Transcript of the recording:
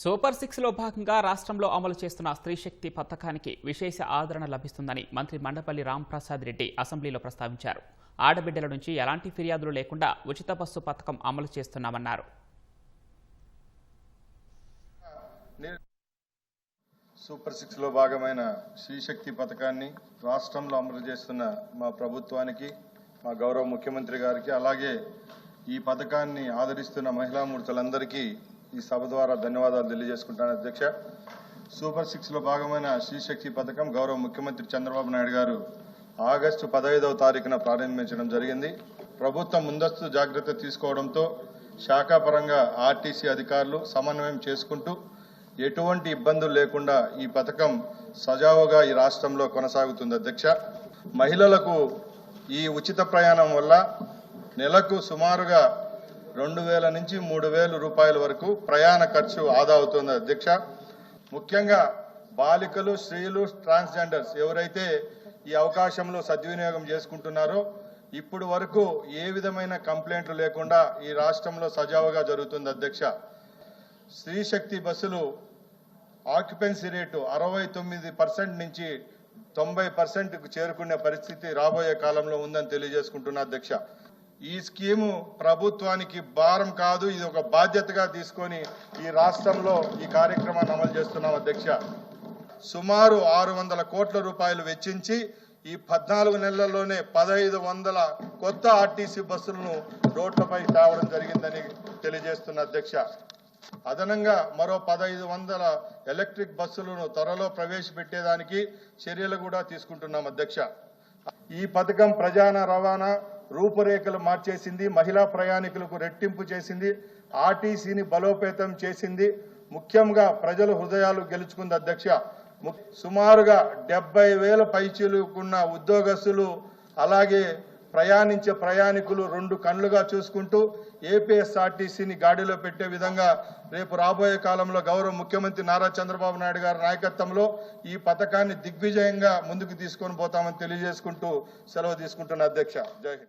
Super సిక్స్లో భాగంగా రాష్ట్రంలో అమలు చేస్తున్న స్త్రీ శక్తి పథకానికి విశేష ఆదరణ లభిస్తుందని మంత్రి మండపల్లి రాంప్రసాద్ రెడ్డి అసెంబ్లీలో ప్రస్తావించారు. ఆడబిడ్డల నుంచి ఎలాంటి ఫిర్యాదులు లేకుండా ఉచిత బస్సు పథకం అమలు చేస్తున్నామన్నారు. సూపర్ సిక్స్లో భాగమైన శ్రీశక్తి పథకాన్ని రాష్ట్రంలో అమలు చేస్తున్న మా ప్రభుత్వానికి మా గౌరవ ముఖ్యమంత్రి గారికి అలాగే ఈ పథకాన్ని ఆదరిస్తున్న మహిళామూర్తులందరికీ ఈ సభ ద్వారా ధన్యవాదాలు తెలియజేసుకుంటాను అధ్యక్ష. సూపర్ సిక్స్లో భాగమైన శ్రీశక్తి పథకం గౌరవ ముఖ్యమంత్రి చంద్రబాబు నాయుడు గారు ఆగస్టు పదహైదవ తారీఖున ప్రారంభించడం జరిగింది. ప్రభుత్వం ముందస్తు జాగ్రత్త తీసుకోవడంతో శాఖాపరంగా ఆర్టీసీ అధికారులు సమన్వయం చేసుకుంటూ ఎటువంటి ఇబ్బందులు లేకుండా ఈ పథకం సజావుగా ఈ రాష్ట్రంలో కొనసాగుతుంది అధ్యక్ష. మహిళలకు ఈ ఉచిత ప్రయాణం వల్ల నెలకు సుమారుగా రెండు వేల నుంచి మూడు వేల రూపాయల వరకు ప్రయాణ ఖర్చు ఆదా అవుతుంది అధ్యక్ష. ముఖ్యంగా బాలికలు స్త్రీలు ట్రాన్స్జెండర్స్ ఎవరైతే ఈ అవకాశంలో సద్వినియోగం చేసుకుంటున్నారో ఇప్పుడు వరకు ఏ విధమైన కంప్లైంట్లు లేకుండా ఈ రాష్ట్రంలో సజావుగా జరుగుతుంది అధ్యక్ష. స్త్రీశక్తి బస్సులు ఆక్యుపెన్సీ రేటు అరవై తొమ్మిది పర్సెంట్ నుంచి తొంభై పర్సెంట్కు చేరుకునే పరిస్థితి రాబోయే కాలంలో ఉందని తెలియజేసుకుంటున్నా అధ్యక్ష. ఈ స్కీము ప్రభుత్వానికి భారం కాదు ఇది ఒక బాధ్యతగా తీసుకొని ఈ రాష్ట్రంలో ఈ కార్యక్రమాన్ని అమలు చేస్తున్నాం అధ్యక్ష. సుమారు ఆరు వందల కోట్ల రూపాయలు వెచ్చించి ఈ పద్నాలుగు నెలల్లోనే పదహైదు వందల కొత్త ఆర్టీసీ బస్సులను రోడ్లపై తేవడం జరిగిందని తెలియజేస్తున్న అధ్యక్ష. అదనంగా మరో పదహైదు వందల ఎలక్ట్రిక్ బస్సులను త్వరలో ప్రవేశపెట్టేదానికి చర్యలు కూడా తీసుకుంటున్నాం అధ్యక్ష. ఈ పథకం ప్రజాన రవాణా రూపురేఖలు మార్చేసింది మహిళా ప్రయాణికులకు రెట్టింపు చేసింది ఆర్టీసీని బలోపేతం చేసింది. ముఖ్యంగా ప్రజల హృదయాలు గెలుచుకుంది అధ్యక్ష. సుమారుగా డెబ్బై వేల పైచీలుకున్న ఉద్యోగస్తులు అలాగే ప్రయాణించే ప్రయాణికులు రెండు కళ్ళుగా చూసుకుంటూ ఏపీఎస్ఆర్టీసీని గాడిలో పెట్టే విధంగా రేపు రాబోయే కాలంలో గౌరవ ముఖ్యమంత్రి నారా చంద్రబాబు నాయుడు గారి నాయకత్వంలో ఈ పథకాన్ని దిగ్విజయంగా ముందుకు తీసుకొని పోతామని తెలియజేసుకుంటూ సెలవు తీసుకుంటున్న అధ్యక్ష. జై హింద్.